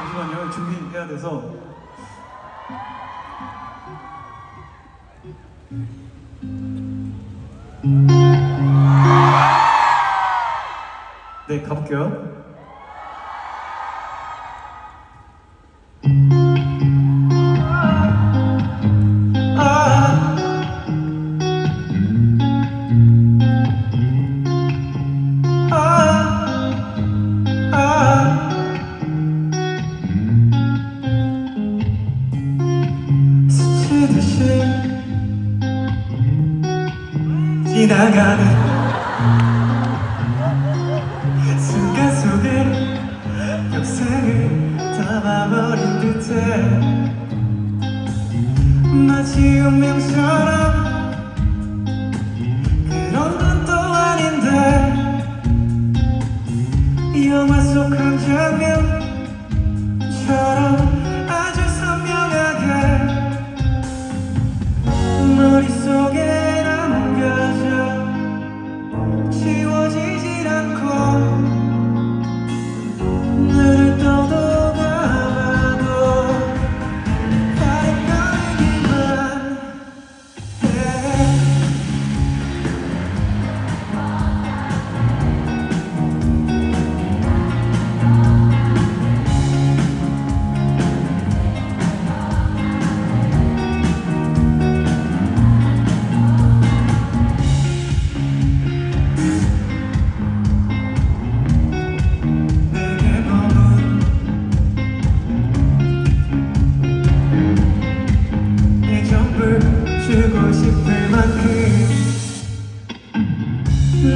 잠시만요. 준비해야 돼서. 네, 가볼게요. 듯이 지나가는 순간 속에 역사를 담아버린 듯해. 마치 운명처럼 그런 건또 아닌데. 영화 속 한 장면처럼 주고 싶을 만큼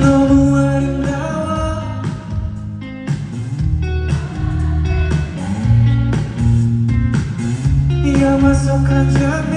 너무 아름다워. 영화 속 한 장면